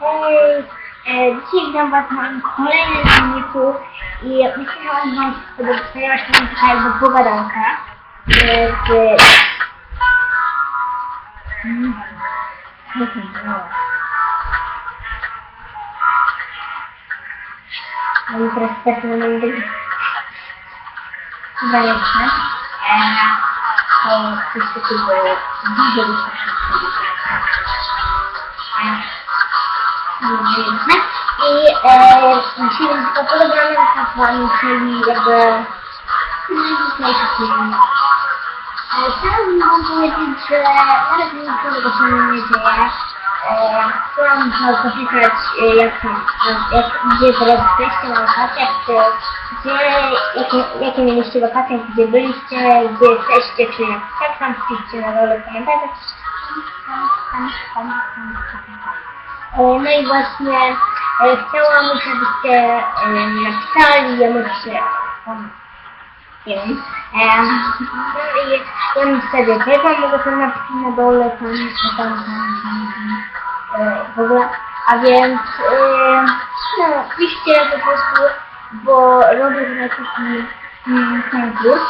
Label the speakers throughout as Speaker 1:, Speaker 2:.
Speaker 1: Hej, e, dzisiaj witam Was w moim kolejnym filmiku i myślałam Wam, żeby ponieważ to jest taka jakby pogadanka e, z... Mm. No i teraz tak nie będę zajęty. To coś takiego dużo wystarczy. I e, tylko polowanie na kapłani, czyli jakby najważniejszy film. Chciałabym wam powiedzieć, że na razie niczego się nie dzieje. Chciałam wam zapytać, e, jak gdzie teraz jesteście na wakacjach, gdzie, jakie, mieliście gdzie byliście, gdzie jesteście, czy jak tam wpiszcie na dole w. Tam, tam, tam, tam, tam, tam. No i właśnie e, chciałam, żebyście e, napisali, ja tam, nie wiem, e, no ja bym wtedy wam mogę to napisać na dole, tam, tam, tam, tam, tam w ogóle, a więc no, piszcie po prostu, bo robię teraz taki mm, konkurs,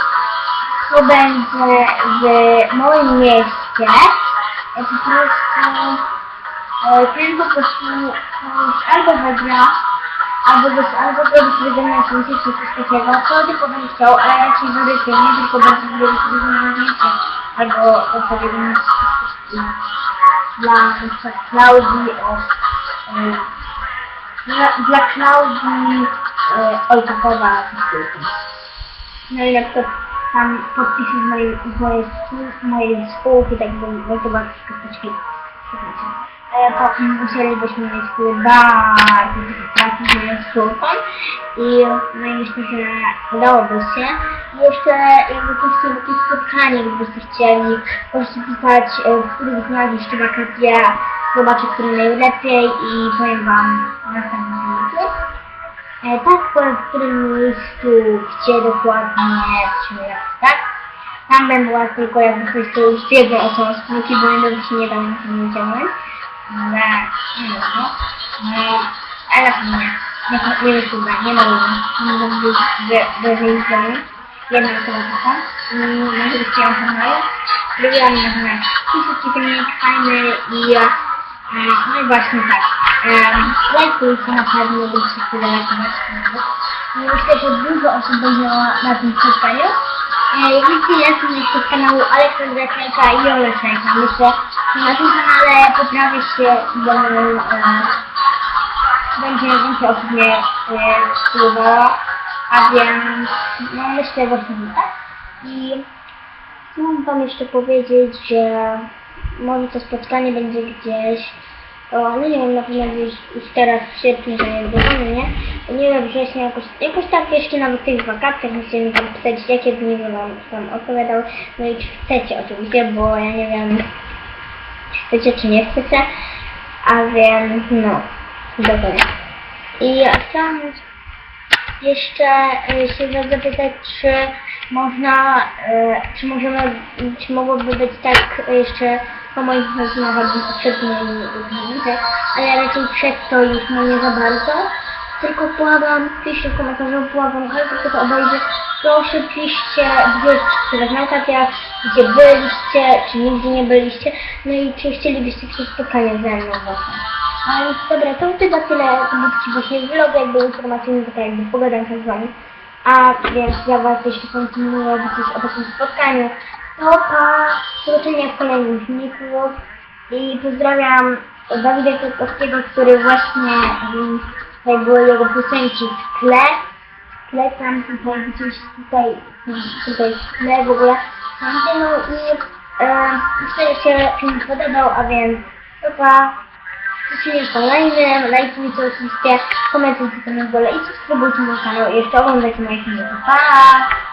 Speaker 1: to będzie w moim mieście, po prostu e, prostu komuś albo wygra, albo bez, albo zrobić wygrane zdjęcie czy coś takiego, to tylko bym chciał, ale raczej wybierz nie tylko bardzo zrobić wygrane zdjęcie, albo bym dla na przykład Klaudii o e, dla, dla Klaudii e, Ojcokowa no i na przykład tam podpisy z mojej, z mojej, z mojej spółki, tak bym Wojcowa Kosteczki. E, to musielibyśmy mieć bardzo moją spółką i no myślę, że udałoby się. I jeszcze jakby byście jakieś spotkanie, gdybyście chcieli, możecie pisać, e, w których dniach jeszcze wakacje, zobaczę, który najlepiej i powiem wam w następnym filmiku. E, tak, powiem, w którym miejscu, gdzie dokładnie, czy tak? Tam będę była tylko jakby ktoś to już wiedzą o co spółki, bo innego się nie da na tym wyciągnąć. Ale, nie wiem, no. No, ale nie, nie wiem, chyba, nie ma ludzi. Nie mogę być zdrowiu. Jedna osoba taka. Może byś chciała kanał. Lubiłam na kanał. Pisać filmik fajny i e, no i właśnie tak. Um, lajkujcie na pewno, byście chwilę lajkować. I myślę, że dużo osób będzie na tym spotkaniu. Widzicie, ja jestem jeszcze z kanału Aleksandra Czajka i Ole Czajka. Myślę, że na tym kanale poprawię się będę, e, będzie więcej osób mnie e. A więc, no myślę właśnie, tak. I chciałam wam jeszcze powiedzieć, że może to spotkanie będzie gdzieś o, no nie wiem, na pewno gdzieś już teraz w sierpniu wiadomo, nie? Nie wiem, września jakoś, jakoś tak jeszcze nawet w tych wakacjach musicie mi tam pisać, jakie dni bym wam tam opowiadał. No i czy chcecie oczywiście, bo ja nie wiem, czy chcecie, czy nie chcecie. A więc, no, dokładnie. I ja chciałam jeszcze e, się zapytać, czy można, e, czy możemy, czy mogłoby być tak jeszcze po moich rozmowach przed moimi rozmowami, ale raczej przed to już no nie za bardzo. Tylko błagam, piszcie w komentarzu, błagam, ale tylko to obejdzie. Proszę piszcie, gdzie, czy w wakacjach, gdzie byliście, czy nigdzie nie byliście, no i czy chcielibyście jakieś spotkanie ze mną właśnie. A więc dobra, to tyle, to był taki właśnie vlog jakby informacyjny, taka jakby pogadanka z wami. A więc ja was jeszcze kontynuuję coś o takim spotkaniu. No pa, do zobaczenia w kolejnym filmiku i pozdrawiam Dawida Kwiatkowskiego, który właśnie um, tutaj były jego piosenki w tle. W tle tam tutaj gdzieś tutaj, tutaj w tle w ogóle. No i e, myślę, że się film podobał, a więc to pa. Jeśli kolejnym, lajkujcie oczywiście, komentujcie ten na dole i subskrybujcie mój kanał i jeszcze oglądajcie moje filmiki. Pa!